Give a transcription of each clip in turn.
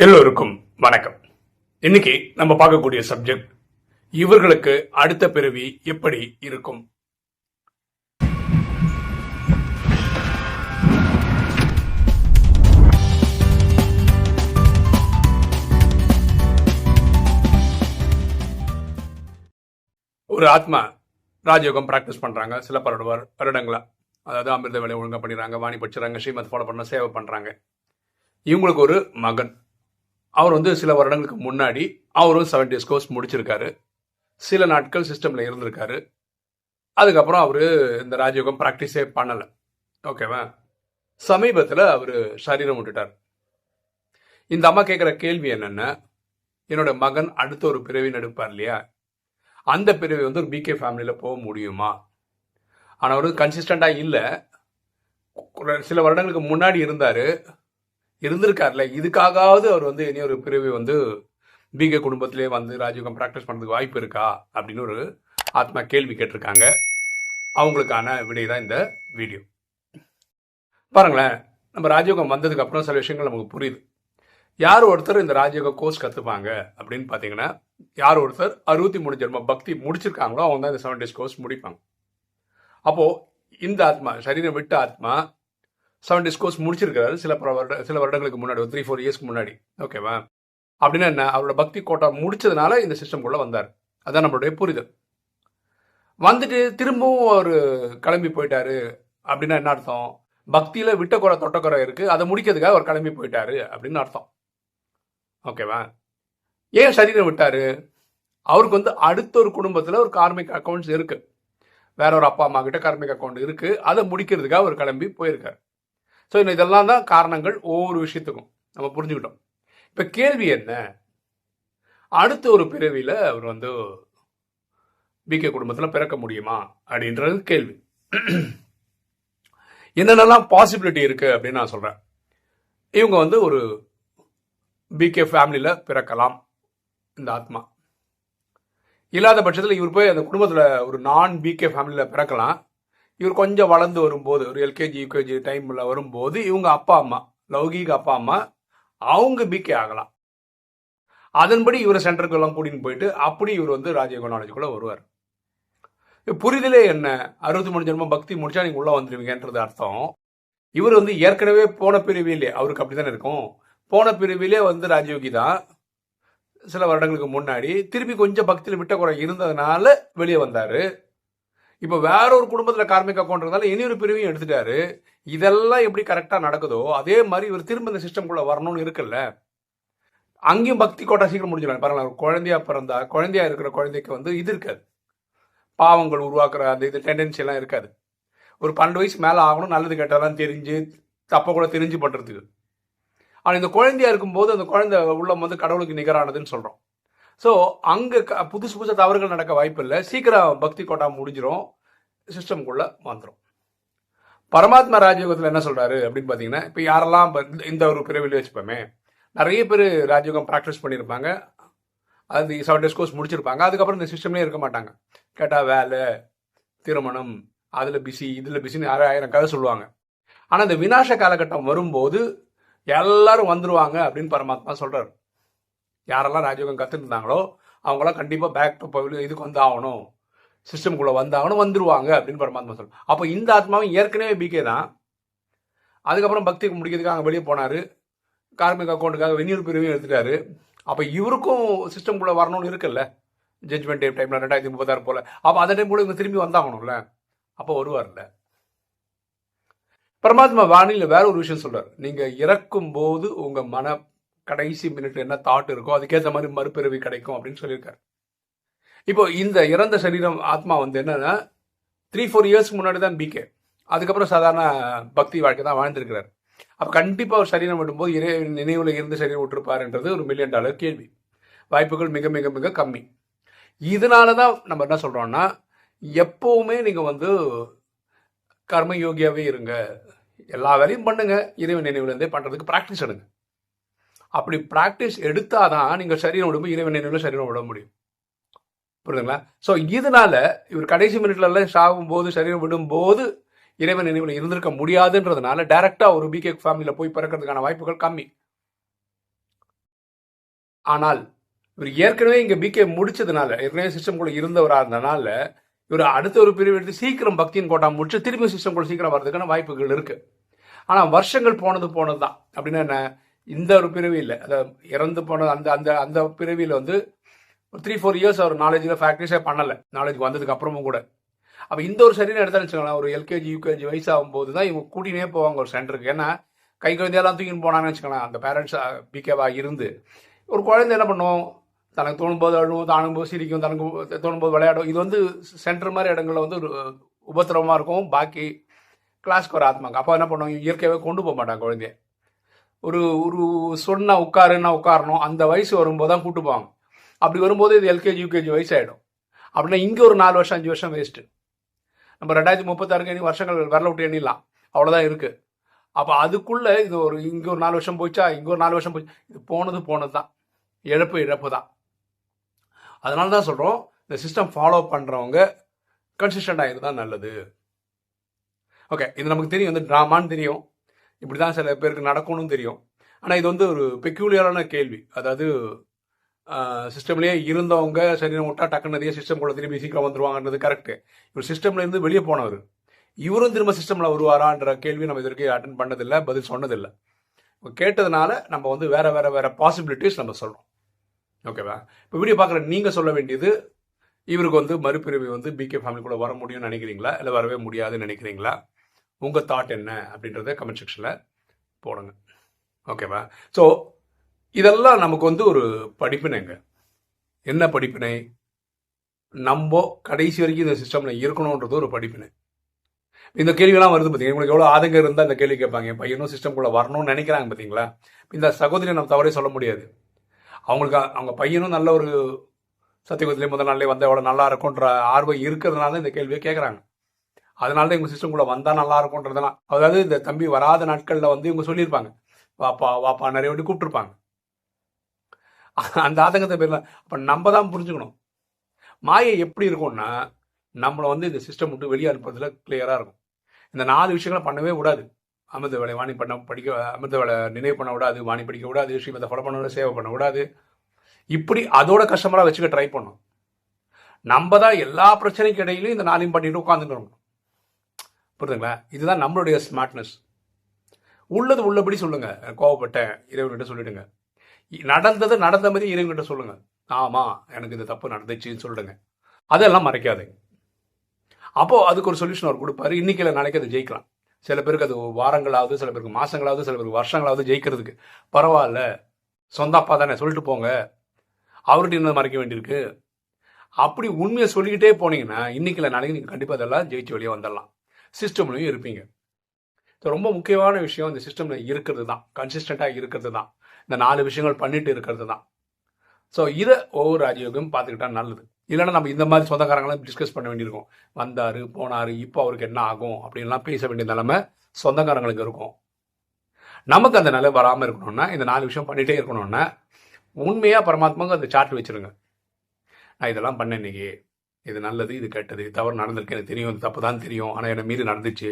எல்லோருக்கும் வணக்கம். இன்னைக்கு நம்ம பார்க்கக்கூடிய சப்ஜெக்ட் இவர்களுக்கு அடுத்த பிறவி எப்படி இருக்கும்? ஒரு ஆத்மா ராஜயோகம் பிராக்டிஸ் பண்றாங்க சில பல வருடங்களா. அதாவது அமிர்த வேலை ஒழுங்கா பண்ணிடுறாங்க வாணி படிச்சுறாங்க ஸ்ரீமத் ஃபாலோ பண்ண சேவை பண்றாங்க. இவங்களுக்கு ஒரு மகன். அவர் வந்து சில வருடங்களுக்கு முன்னாடி அவரும் செவன் டேஸ் கோர்ஸ் முடிச்சிருக்காரு. சில நாட்கள் சிஸ்டமில் இருந்திருக்காரு. அதுக்கப்புறம் அவர் இந்த ராஜயோகம் ப்ராக்டிஸே பண்ணலை. ஓகேவா சமீபத்தில் அவர் சரீரம் விட்டுட்டார். இந்த அம்மா கேட்குற கேள்வி என்னென்னா என்னோட மகன் அடுத்த ஒரு பிறவி நடிப்பார் இல்லையா? அந்த பிறவி வந்து ஒரு பிகே ஃபேமிலியில் போக முடியுமா? ஆனால் அவர் கன்சிஸ்டண்ட்டாக இல்லை. சில வருடங்களுக்கு முன்னாடி இருந்தார். இருந்திருக்காருல்ல. இதுக்காகவாவது அவர் வந்து இனி ஒரு பிறவி வந்து பிகே குடும்பத்திலே வந்து ராஜயோகம் ப்ராக்டிஸ் பண்ணுறதுக்கு வாய்ப்பு இருக்கா? அப்படின்னு ஒரு ஆத்மா கேள்வி கேட்டிருக்காங்க. அவங்களுக்கான விடை தான் இந்த வீடியோ. பாருங்களேன் நம்ம ராஜயோகம் வந்ததுக்கு அப்புறம் சில விஷயங்கள் நமக்கு புரியுது. யார் ஒருத்தர் இந்த ராஜயோக கோர்ஸ் கற்றுப்பாங்க அப்படின்னு பார்த்தீங்கன்னா யார் ஒருத்தர் அறுபத்தி மூணு ஜென்ம பக்தி முடிச்சிருக்காங்களோ அவங்க தான் இந்த செவன் டேஸ் கோர்ஸ் முடிப்பாங்க. அப்போது இந்த ஆத்மா சரீரம் விட்ட ஆத்மா செவன் டேஸ் கோர்ஸ் முடிச்சிருக்காரு சில வருட சில வருடங்களுக்கு முன்னாடி ஒரு த்ரீ ஃபோர் இயர்ஸ்க்கு முன்னாடி. ஓகேவா அப்படின்னா என்ன? அவரோட பக்தி கோட்டா முடிச்சதுனால இந்த சிஸ்டம்குள்ளே வந்தார். அதான் நம்மளுடைய புரிதல். வந்துட்டு திரும்பவும் அவர் கிளம்பி போயிட்டாரு. அப்படின்னா என்ன அர்த்தம்? பக்தியில விட்ட குறை தொட்ட குறை இருக்கு. அதை முடிக்கிறதுக்காக அவர் கிளம்பி போயிட்டாரு அப்படின்னு அர்த்தம். ஓகேவா ஏன் சரீரம் விட்டாரு? அவருக்கு வந்து அடுத்த ஒரு குடும்பத்தில் ஒரு கார்மிக் அக்கௌண்ட்ஸ் இருக்கு. வேற ஒரு அப்பா அம்மா கிட்ட கார்மிக் அக்கௌண்ட் இருக்கு. அதை முடிக்கிறதுக்காக அவர் கிளம்பி போயிருக்காரு. ஸோ இதெல்லாம் தான் காரணங்கள் ஒவ்வொரு விஷயத்துக்கும். நம்ம புரிஞ்சுக்கிட்டோம். இப்போ கேள்வி என்ன? அடுத்த ஒரு பிறவியில் அவர் வந்து பிகே குடும்பத்தில் பிறக்க முடியுமா? அப்படின்றது கேள்வி. என்னென்னலாம் பாசிபிலிட்டி இருக்குது அப்படின்னு நான் சொல்கிறேன் இவங்க வந்து ஒரு பிகே ஃபேமிலியில் பிறக்கலாம் இந்த ஆத்மா. இல்லாத பட்சத்தில் இவர் போய் அந்த குடும்பத்தில் ஒரு நான் பிகே ஃபேமிலியில் பிறக்கலாம். இவர் கொஞ்சம் வளர்ந்து வரும்போது ஒரு எல்கேஜி யூகேஜி டைமில் வரும்போது இவங்க அப்பா அம்மா லௌகீக அப்பா அம்மா அவங்க பிகே ஆகலாம். அதன்படி இவர் சென்டருக்கெல்லாம் கூட்டின்னு போயிட்டு அப்படி இவர் வந்து ராஜயோக நாலேஜுக்குள்ள வருவார். புரிதலே என்ன? அறுபத்தி மூணு ஜென்மம் பக்தி முடிச்சா நீங்க உள்ள வந்துருவீங்கன்றது அர்த்தம். இவர் வந்து ஏற்கனவே போன பிரிவிலே அவருக்கு அப்படித்தானே இருக்கும்? போன பிரிவிலே வந்து ராஜயோகி தான். சில வருடங்களுக்கு முன்னாடி திருப்பி கொஞ்சம் பக்தியில் விட்ட குறை இருந்ததுனால வெளியே வந்தாரு. இப்போ வேற ஒரு குடும்பத்தில் கார்மிக் அக்கௌண்ட் இருந்தாலும் இனி ஒரு பிரிவையும் எடுத்துட்டாரு. இதெல்லாம் எப்படி கரெக்டாக நடக்குதோ அதே மாதிரி இவர் திரும்ப இந்த சிஸ்டம்குள்ளே வரணும்னு இருக்குல்ல. அங்கேயும் பக்தி கோட்டா சீக்கிரம் முடிஞ்சிடலாம் பாருங்களேன் குழந்தையா பிறந்தா குழந்தையா இருக்கிற குழந்தைக்கு வந்து இது இருக்காது. பாவங்கள் உருவாக்குற அந்த இது டெண்டன்சி எல்லாம் இருக்காது. ஒரு பன்னெண்டு வயசு மேலே ஆகணும் நல்லது கெட்டதெல்லாம் தெரிஞ்சு தப்ப கூட தெரிஞ்சு பண்ணுறதுக்கு ஆனால் இந்த குழந்தையா இருக்கும்போது அந்த குழந்தை உள்ளம் வந்து கடவுளுக்கு நிகரானதுன்னு சொல்கிறோம் ஸோ அங்கே புதுசு புதுசாக தவறுகள் நடக்க வாய்ப்பு இல்லை சீக்கிரம் பக்தி கோட்டா முடிஞ்சிடும் சிஸ்டம்குள்ளே வந்துடும் பரமாத்மா ராஜயோகத்தில் என்ன சொல்கிறாரு அப்படின்னு பார்த்தீங்கன்னா இப்போ யாரெல்லாம் இந்த- இந்த ஒரு பிரிவில் வச்சுப்போமே நிறைய பேர் ராஜயோகம் ப்ராக்டிஸ் பண்ணியிருப்பாங்க அது செவன் டேஸ் கோர்ஸ் முடிச்சிருப்பாங்க. அதுக்கப்புறம் இந்த சிஸ்டம்லேயே இருக்க மாட்டாங்க. கேட்டால் வேலை திருமணம் அதில் பிஸி இதில் பிஸின்னு ஆயிரம் கதை சொல்லுவாங்க. ஆனால் இந்த வினாச காலகட்டம் வரும்போது எல்லாரும் வந்துருவாங்க அப்படின்னு பரமாத்மா சொல்கிறார் யாரெல்லாம் ராஜயோகம் கற்றுருந்தாங்களோ அவங்களாம் கண்டிப்பாக பேக் டு பவில் இதுக்கு வந்து ஆகணும் சிஸ்டம்குள்ளே வந்தாகணும் வந்துருவாங்க அப்படின்னு பரமாத்மா சொல்றாரு. அப்போ இந்த ஆத்மாவும் ஏற்கனவே பிகே தான். அதுக்கப்புறம் பக்திக்கு முடிக்கிறதுக்காக அங்கே வெளியே போனார். கார்மிக் அக்கௌண்ட்டுக்காக வெந்நீர் பிரிவையும் எடுத்துட்டாரு. அப்போ இவருக்கும் சிஸ்டம்குள்ளே வரணும்னு இருக்குல்ல. ஜட்ஜ்மெண்ட் டைம் டைமில் ரெண்டாயிரத்தி முப்பத்தாறு போல். அப்போ அந்த டைம் கூட இவங்க திரும்பி வந்தாகணும்ல. அப்போ வருவார்ல. பரமாத்மா வாணியில் வேற ஒரு விஷயம் சொல்கிறார் நீங்கள் இறக்கும் போது உங்க மன கடைசி மினிட் என்ன தாட் இருக்கோ அதுக்கேற்ற மாதிரி மறுபிறவி கிடைக்கும் அப்படின்னு சொல்லியிருக்காரு. இப்போ இந்த இறந்த சரீரம் ஆத்மா வந்து என்னன்னா த்ரீ ஃபோர் இயர்ஸ்க்கு முன்னாடி தான் பிகே அதுக்கப்புறம் சாதாரண பக்தி வாழ்க்கை தான் வாழ்ந்திருக்கிறார். அப்போ கண்டிப்பாக ஒரு சரீரம் விடும்போது இறை நினைவில் இருந்து சரீரம் விட்டுருப்பாருன்றது ஒரு மில்லியன் டாலர் கேள்வி. வாய்ப்புகள் மிக மிக மிக கம்மி. இதனால தான் நம்ம என்ன சொல்கிறோம்னா எப்போவுமே நீங்கள் வந்து கர்மயோகியாகவே இருங்க. எல்லா வேலையும் பண்ணுங்கள் இறைவன் நினைவுலேருந்தே பண்ணுறதுக்கு ப்ராக்டிஸ் எடுங்க. அப்படி ப்ராக்டிஸ் எடுத்தாதான் நீங்கள் சரீரம் விடும்போது இறைவன் நினைவில் சரீரம் விட முடியும். புரியுதுங்களா? ஸோ இதனால இவர் கடைசி மினிட்லலாம் எல்லாம் சாகும் போது சரீரம் விடும்போது இறைவன் நினைவில் இருந்திருக்க முடியாதுன்றதுனால டைரக்டாக ஒரு பிகே ஃபேமிலியில் போய் பிறக்கிறதுக்கான வாய்ப்புகள் கம்மி. ஆனால் இவர் ஏற்கனவே இங்கே பிகே முடிச்சதுனால ஏற்கனவே சிஸ்டம் கூட இருந்தவராக இருந்தனால இவர் அடுத்த ஒரு பிரிவு எடுத்து சீக்கிரம் பக்தியின் கோட்டா முடிச்சு திரும்பி சிஸ்டம் கூட சீக்கிரம் வர்றதுக்கான வாய்ப்புகள் இருக்கு. ஆனால் வருஷங்கள் போனது போனது தான் அப்படின்னா என்ன? இந்த ஒரு பிறவியில் இல்லை. அதை இறந்து போன அந்த அந்த அந்த பிறவியில் வந்து ஒரு த்ரீ ஃபோர் இயர்ஸ் அவர் நாலேஜில் ஃபேக்ட்ரிஸே பண்ணலை. நாலேஜ் வந்ததுக்கு அப்புறமும் கூட. அப்போ இந்த ஒரு சரீரம் எடுத்தாலும் வச்சுக்கலாம் ஒரு எல்கேஜி யூகேஜி வயசாகும் போது தான் இவங்க கூட்டினே போவாங்க ஒரு சென்டருக்கு ஏன்னா கை குழந்தையெல்லாம் தூக்கின்னு போனாங்கன்னு வச்சுக்கோங்களேன். அந்த பேரண்ட்ஸ் பிகேவாக இருந்து. ஒரு குழந்தை என்ன பண்ணும்? தனக்கு தோணும்போது அழுவும் தானும்போது சிரிக்கும் தனக்கு தோணும்போது விளையாடும். இது வந்து சென்டர் மாதிரி இடங்களில் வந்து ஒரு உபத்திரவமாக இருக்கும். பாக்கி கிளாஸ்க்கு ஒரு ஆத்மாங்க. அப்போ என்ன பண்ணுவாங்க? இயற்கையாகவே கொண்டு போக மாட்டாங்க குழந்தைய. ஒரு ஒரு சொன்னா உட்காருன்னா உட்காரணும் அந்த வயசு வரும்போது தான் கூட்டுப்பாங்க அப்படி வரும்போது இது எல்கேஜி யூகேஜி வயசு ஆகிடும் அப்படின்னா இங்கே ஒரு நாலு வருஷம் அஞ்சு வருஷம் வேஸ்ட்டு நம்ம ரெண்டாயிரத்தி முப்பத்தாறுக்கு எண்ணி வருஷங்கள் வரல விட்டு எண்ணிடலாம். அவ்வளோதான் இருக்குது அப்போ அதுக்குள்ளே இது ஒரு இங்கே ஒரு நாலு வருஷம் போச்சா இங்கே ஒரு நாலு வருஷம் போச்சு இது போனது போனது தான் இழப்பு இழப்பு தான் அதனால தான் சொல்கிறோம் இந்த சிஸ்டம் ஃபாலோ பண்ணுறவங்க கன்சிஸ்டண்ட் ஆகிறது தான் நல்லது. ஓகே இது நமக்கு தெரியும் வந்து ட்ராமான்னு தெரியும். இப்படி தான் சில பேருக்கு நடக்கணும்னு தெரியும். ஆனால் இது வந்து ஒரு பெக்யூலியரான கேள்வி. அதாவது சிஸ்டம்லேயே இருந்தவங்க சரி விட்டா டக்குன்னு நிறைய கூட திரும்பி சீக்கிரம் வந்துருவாங்கன்றது கரெக்டு இவர் சிஸ்டம்ல இருந்து வெளியே போனவர். இவரும் திரும்ப சிஸ்டமில் வருவாரான்ற கேள்வி நம்ம இது வரைக்கும் அட்டன் பண்ணதில்லை பதில் சொன்னதில்லை. கேட்டதுனால நம்ம வந்து வேற வேற வேற பாசிபிலிட்டிஸ் நம்ம சொல்கிறோம் ஓகேவா இப்போ வீடியோ பார்க்குற நீங்கள் சொல்ல வேண்டியது இவருக்கு வந்து மறுபிரிவு வந்து பிகே ஃபேமிலி கூட வர முடியும்னு நினைக்கிறீங்களா? இல்லை வரவே முடியாதுன்னு நினைக்கிறீங்களா? உங்கள் தாட் என்ன அப்படின்றத கமெண்ட் செக்ஷனில் போடுங்க. ஓகேவா ஸோ இதெல்லாம் நமக்கு வந்து ஒரு படிப்பினைங்க. என்ன படிப்பினை? நம்ம கடைசி வரைக்கும் இந்த சிஸ்டமில் இருக்கணுன்றது ஒரு படிப்பினை. இந்த கேள்வியெல்லாம் வருது பார்த்தீங்க உங்களுக்கு எவ்வளோ ஆதங்கம் இருந்தால் இந்த கேள்வி கேட்பாங்க. என் பையனும் கூட வரணும்னு நினைக்கிறாங்க பார்த்தீங்களா இந்த சகோதரியை நம்ம தவறே சொல்ல முடியாது. அவங்களுக்கு அவங்க பையனும் நல்ல ஒரு சத்தியகுத்திலே முதல் நாள்லேயே வந்தால் எவ்வளோ நல்லா இருக்கும்ன்ற ஆர்வம் இருக்கிறதுனால இந்த கேள்வியை கேட்குறாங்க அதனால தான் இவங்க கூட வந்தால் நல்லா இருக்கும்ன்றதெல்லாம். அதாவது இந்த தம்பி வராத நாட்களில் வந்து இவங்க சொல்லியிருப்பாங்க. வாப்பா வாப்பா நிறைய வாட்டி கூப்பிட்டுருப்பாங்க. அந்த ஆதங்கத்தை பேர்ல அப்போ நம்ம தான் புரிஞ்சுக்கணும். மாயை எப்படி இருக்கும்னா நம்மளை வந்து இந்த சிஸ்டம் விட்டு வெளியே அனுப்புறதுல கிளியராக இருக்கும். இந்த நாலு விஷயங்களை பண்ணவே விடாது அமிர்த வேலை வாணி பண்ண படிக்க அமிர்த வேலை நினைவு பண்ண விடாது வாணி படிக்க விடாது ஸ்ரீமத ஃபாலோ பண்ண விடாது சேவை பண்ண விடாது இப்படி அதோட கஸ்டமராக வச்சுக்க ட்ரை பண்ணும் நம்ம தான் எல்லா பிரச்சனைக்கு இடையிலும் இந்த நாளையும் பண்ணிட்டு உட்காந்துட்டு இருக்கணும். புரியுதுங்களா? இதுதான் நம்மளுடைய ஸ்மார்ட்னஸ் உள்ளது உள்ளபடி சொல்லுங்கள் கோவப்பட்டேன் இறைவன்கிட்ட சொல்லிடுங்க. நடந்தது நடந்த மாதிரி இறைவன்கிட்ட சொல்லுங்கள் ஆமா எனக்கு இந்த தப்பு நடந்துச்சுன்னு சொல்லிடுங்க அதெல்லாம் மறைக்காதுங்க அப்போது அதுக்கு ஒரு சொல்யூஷன் அவர் கொடுப்பாரு. இன்னைக்கு இல்லை நாளைக்கு அதை ஜெயிக்கலாம். சில பேருக்கு அது வாரங்களாவது சில பேருக்கு மாதங்களாவது சில பேருக்கு வருஷங்களாவது ஜெயிக்கிறதுக்கு. பரவாயில்ல. சொந்த அப்பா தானே சொல்லிட்டு போங்க. அவர்கிட்ட இன்னும் மறைக்க வேண்டியிருக்கு. அப்படி உண்மையை சொல்லிக்கிட்டே போனீங்கன்னா இன்னைக்கு இல்லை நாளைக்கு நீங்கள் கண்டிப்பாக அதெல்லாம் ஜெயிச்சு வெளியே வந்துடலாம். சிஸ்டம்லையும் இருப்பீங்க. இப்போ ரொம்ப முக்கியமான விஷயம் இந்த சிஸ்டமில் இருக்கிறது தான் கன்சிஸ்டண்ட்டாக இருக்கிறது தான் இந்த நாலு விஷயங்கள் பண்ணிட்டு இருக்கிறது தான் ஸோ இதை ஒவ்வொரு ராஜயோகம் பார்த்துக்கிட்டா நல்லது. இல்லைன்னா நம்ம இந்த மாதிரி சொந்தக்காரங்களாம் டிஸ்கஸ் பண்ண வேண்டியிருக்கும். வந்தார் போனார் இப்போ அவருக்கு என்ன ஆகும் அப்படின்லாம் பேச வேண்டிய நிலைமை சொந்தக்காரங்களுக்கு இருக்கும். நமக்கு அந்த நிலை வராமல் இருக்கணும்னா இந்த நாலு விஷயம் பண்ணிகிட்டே இருக்கணும்னா உண்மையாக பரமாத்மாவுக்கு அந்த சார்ட் வச்சுருங்க. நான் இதெல்லாம் பண்ணேன் இன்னைக்கு. இது நல்லது இது கெட்டது தவறு நடந்திருக்கு எனக்கு தெரியும் இது தப்பு தான் தெரியும் ஆனால் என்னை மீறி நடந்துச்சு.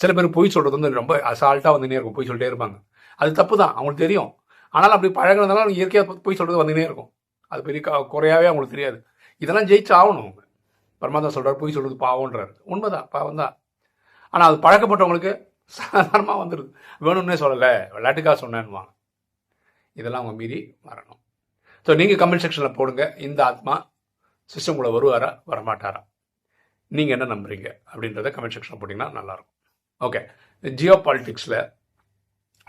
சில பேர் பொய் சொல்கிறது வந்து ரொம்ப அசால்ட்டாக வந்துனே இருக்கும் பொய் சொல்லிட்டே இருப்பாங்க. அது தப்பு தான் அவங்களுக்கு தெரியும். ஆனால் அப்படி பழகினதுனால இயற்கையாக பொய் சொல்கிறது வந்துனே இருக்கும். அது பெரிய குறையாவே அவங்களுக்கு தெரியாது. இதெல்லாம் ஜெயிச்சு ஆகணும் அவங்க. பரமாத்மா சொல்கிறார் பொய் சொல்கிறது பாவம்ன்றார். உண்மைதான் பாவம் தான். ஆனால் அது பழக்கப்பட்டவங்களுக்கு சாதாரணமாக வந்துடுது வேணும்னே சொல்லலை விளையாட்டுக்காக சொன்னேன்னுவாங்க. இதெல்லாம் அவங்க மீறி வரணும். ஸோ நீங்கள் கமெண்ட் செக்ஷனில் போடுங்க இந்த ஆத்மா சிஸ்டம் கூட வருவாரா வரமாட்டாரா? நீங்கள் என்ன நம்புறீங்க? அப்படின்றத கமெண்ட் செக்ஷனில் போட்டிங்கன்னா நல்லாயிருக்கும். ஓகே ஜியோ பாலிட்டிக்ஸில்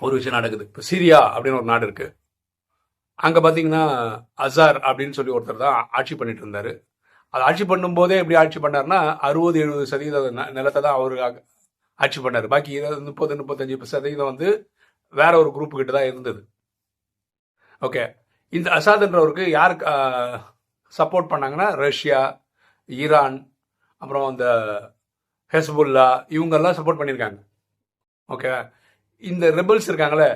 ஒரு விஷயம் நடக்குது. இப்போ சிரியா அப்படின்னு ஒரு நாடு இருக்குது அங்கே பார்த்தீங்கன்னா அசார் அப்படின்னு சொல்லி ஒருத்தர் தான் ஆட்சி பண்ணிட்டு இருந்தார். அது ஆட்சி பண்ணும்போதே எப்படி ஆட்சி பண்ணார்னா அறுபது எழுபது சதவீத நிலத்தை தான் அவர் ஆட்சி பண்ணார். பாக்கி இருபது முப்பது முப்பத்தஞ்சு சதவீதம் வந்து வேற ஒரு குரூப்புக்கிட்ட கிட்ட தான் இருந்தது. ஓகே இந்த அசாத்ன்றவருக்கு யார் சப்போர்ட் பண்ணாங்கன்னா ரஷ்யா ஈரான் அப்புறம் அந்த ஹெஸ்புல்லா இவங்கெல்லாம் சப்போர்ட் பண்ணியிருக்காங்க. ஓகே? இந்த ரெபல்ஸ் இருக்காங்களே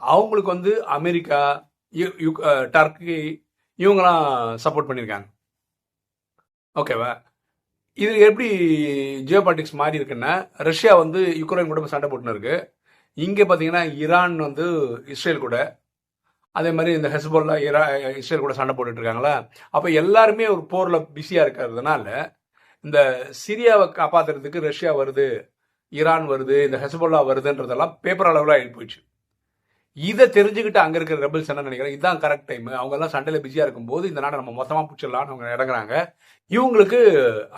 அவங்களுக்கு வந்து அமெரிக்கா டர்க்கி இவங்கெல்லாம் சப்போர்ட் பண்ணியிருக்காங்க. ஓகேவா? இது எப்படி ஜியோ பாலிட்டிக்ஸ் மாறி இருக்குன்னா ரஷ்யா வந்து யுக்ரைன் கூட சண்டை போட்டுன்னு இருக்கு. இங்கே பார்த்தீங்கன்னா ஈரான் வந்து இஸ்ரேல் கூட அதே மாதிரி இந்த ஹெஸ்போல்லா இரா இஸ்ரேல் கூட சண்டை போட்டுட்டு இருக்காங்களா அப்போ எல்லாருமே ஒரு போரில் பிஸியாக இருக்கிறதுனால இந்த சிரியாவை காப்பாற்றுறதுக்கு ரஷ்யா வருது ஈரான் வருது இந்த ஹெஸ்போல்லா வருதுன்றதெல்லாம் பேப்பர் அளவில் எழுதி போயிடுச்சு இதை தெரிஞ்சுக்கிட்டு அங்கே இருக்கிற ரெபல்ஸ் என்ன நினைக்கிறேன் இதுதான் கரெக்ட் டைம் அவங்க எல்லாம் சண்டையில் பிஸியாக இருக்கும்போது இந்த நாட்டை நம்ம மொத்தமாக பிடிச்சிடலாம்னு அவங்க இறங்குறாங்க. இவங்களுக்கு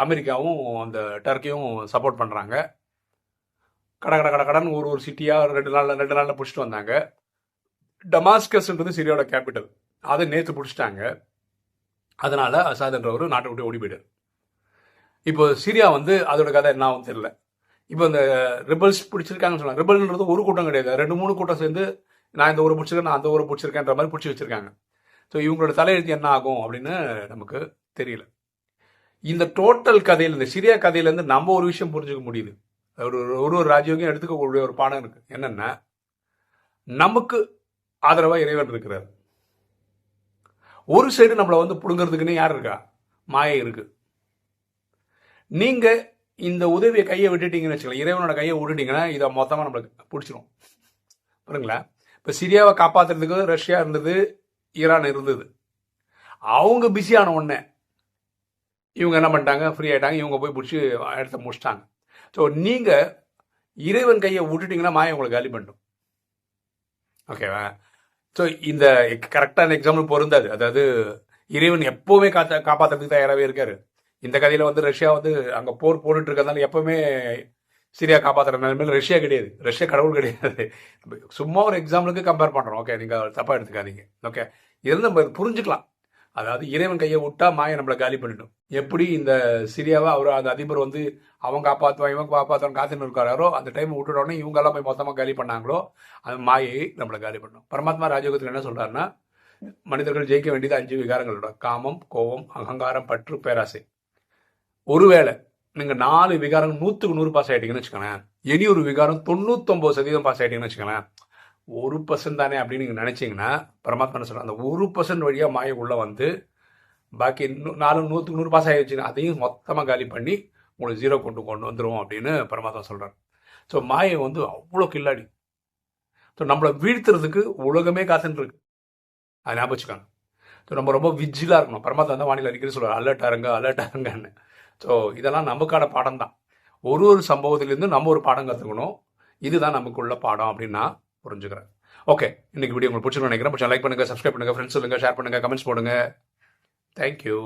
அமெரிக்காவும் அந்த டர்க்கியும் சப்போர்ட் பண்ணுறாங்க கட கட கட கடன் ஒரு ஒரு சிட்டியாக ரெண்டு நாளில் ரெண்டு நாளில் பிடிச்சிட்டு வந்தாங்க. டமாஸ்கஸ்ன்றது சிரியாவோட கேபிட்டல் அதை நேற்று பிடிச்சிட்டாங்க. அதனால் அசாத்ன்றவர் நாட்டை விட்டு ஓடி போயிட்டார். இப்போ சிரியா வந்து அதோட கதை என்ன ஆகும் தெரியல. இப்போ இந்த ரிபல்ஸ் பிடிச்சிருக்காங்கன்னு சொல்லலாம் ரிபல்ன்றது ஒரு கூட்டம் கிடையாது. ரெண்டு மூணு கூட்டம் சேர்ந்து நான் இந்த ஊரை பிடிச்சிருக்கேன் நான் அந்த ஊரை பிடிச்சிருக்கேன்ற மாதிரி பிடிச்சி வச்சிருக்காங்க. ஸோ இவங்களோட தலையெழுத்து என்ன ஆகும் அப்படின்னு நமக்கு தெரியல. இந்த டோட்டல் கதையில் இந்த சிரியா கதையிலேருந்து நம்ம ஒரு விஷயம் புரிஞ்சுக்க முடியுது. ஒரு ஒரு ஒரு ராஜ்யோகையும் எடுத்துக்கக்கூடிய ஒரு பாடம் இருக்குது என்னென்னா நமக்கு ஆதரவாக இறைவன் இருக்கிறார். ஒரு சைடு நம்மளை வந்து பிடுங்கிறதுக்குன்னு யார் இருக்கா? மாயை இருக்கு. நீங்க இந்த உதவியை கையை விட்டுட்டீங்கன்னு வச்சுக்கலாம் இறைவனோட கையை விட்டுட்டீங்கன்னா இதை மொத்தமாக நம்மளுக்கு பிடிச்சிரும். பாருங்களா இப்போ சிரியாவை காப்பாத்துறதுக்கு ரஷ்யா இருந்தது ஈரான் இருந்தது. அவங்க பிஸியான உடனே இவங்க என்ன பண்ணிட்டாங்க? ஃப்ரீ ஆயிட்டாங்க. இவங்க போய் பிடிச்சி இடத்த முடிச்சிட்டாங்க. ஸோ நீங்கள் இறைவன் கையை விட்டுட்டீங்கன்னா மாயை உங்களுக்கு காலி பண்ணும் ஓகேவா ஸோ இந்த கரெக்டான எக்ஸாம்பிள் பொருந்தாது. அதாவது இறைவன் எப்போவுமே காத்த காப்பாற்றுறதுக்கு தயாராகவே இருக்காரு. இந்த கதையில் வந்து ரஷ்யா வந்து அங்கே போர் போட்டுட்டு இருக்கிறதுனால எப்பவுமே சிரியா காப்பாற்றுற நிலைமையில் ரஷ்யா கிடையாது. ரஷ்யா கடவுள் கிடையாது. சும்மா ஒரு எக்ஸாம்பிளுக்கு கம்பேர் பண்ணுறோம் ஓகே நீங்கள் தப்பாக எடுத்துக்காதீங்க. ஓகே இது நம்ம புரிஞ்சுக்கலாம். அதாவது இறைவன் கையை விட்டா மாயை நம்மளை காலி பண்ணிடும். எப்படி இந்த சிரியாவை அவர் அந்த அதிபர் வந்து அவன் காப்பாற்றுவான் இவன் காப்பாற்றுவான் காத்துன்னு இருக்காரோ அந்த டைம் விட்டுட்டோன்னே இவங்க எல்லாம் போய் மொத்தமாக காலி பண்ணாங்களோ அந்த மாயை நம்மளை காலி பண்ணும். பரமாத்மா ராஜயோகத்தில் என்ன சொல்றாருன்னா மனிதர்கள் ஜெயிக்க வேண்டியது அஞ்சு விகாரங்களோட காமம் கோபம் அகங்காரம் பற்று பேராசை. ஒருவேளை நீங்கள் நாலு விகாரம் நூற்றுக்கு நூறு பாஸ் ஆகிட்டீங்கன்னு வச்சுக்கோங்களேன் இனி ஒரு விகாரம் தொண்ணூத்தொம்பது சதவீதம் பாஸ் ஆகிட்டீங்கன்னு வச்சுக்கோங்களேன் ஒரு பர்சன்ட் தானே அப்படின்னு நீங்கள் நினச்சிங்கன்னா பரமாத்மா என்ன அந்த ஒரு பர்சன்ட் வழியாக மாய உள்ளே வந்து பாக்கி நாலு நூற்றுக்கு நூறு பாஸ் ஆகிடுச்சுன்னா அதையும் மொத்தமாக காலி பண்ணி உங்களுக்கு ஜீரோ கொண்டு கொண்டு வந்துடுவோம் அப்படின்னு பரமாத்மா சொல்கிறார் ஸோ மாயை வந்து அவ்வளோ கில்லாடி ஸோ நம்மளை வீழ்த்துறதுக்கு உலகமே காத்துன்ட்ருக்கு அதை ஞாபகம் வச்சுக்கோங்க. ஸோ நம்ம ரொம்ப விஜிலாக இருக்கணும். பரமாத்மா தான் வானிலை அடிக்கடி சொல்கிறார் அலர்ட் ஆருங்க அலர்ட் ஆருங்கன்னு ஸோ இதெல்லாம் நமக்கான பாடம் தான் ஒரு ஒரு சம்பவத்திலேருந்து நம்ம ஒரு பாடம் கற்றுக்கணும் இதுதான் நமக்குள்ள பாடம் அப்படின்னா புரிஞ்சுக்கிறேன் ஓகே இன்னைக்கு வீடியோ உங்களுக்கு பிடிச்சிருக்கோம் நினைக்கிறேன். பிடிச்சா லைக் பண்ணுங்க சப்ஸ்கிரைப் பண்ணுங்க ஃப்ரெண்ட்ஸ் சொல்லுங்க ஷேர் பண்ணுங்க கமெண்ட்ஸ் போடுங்க. தேங்க்யூ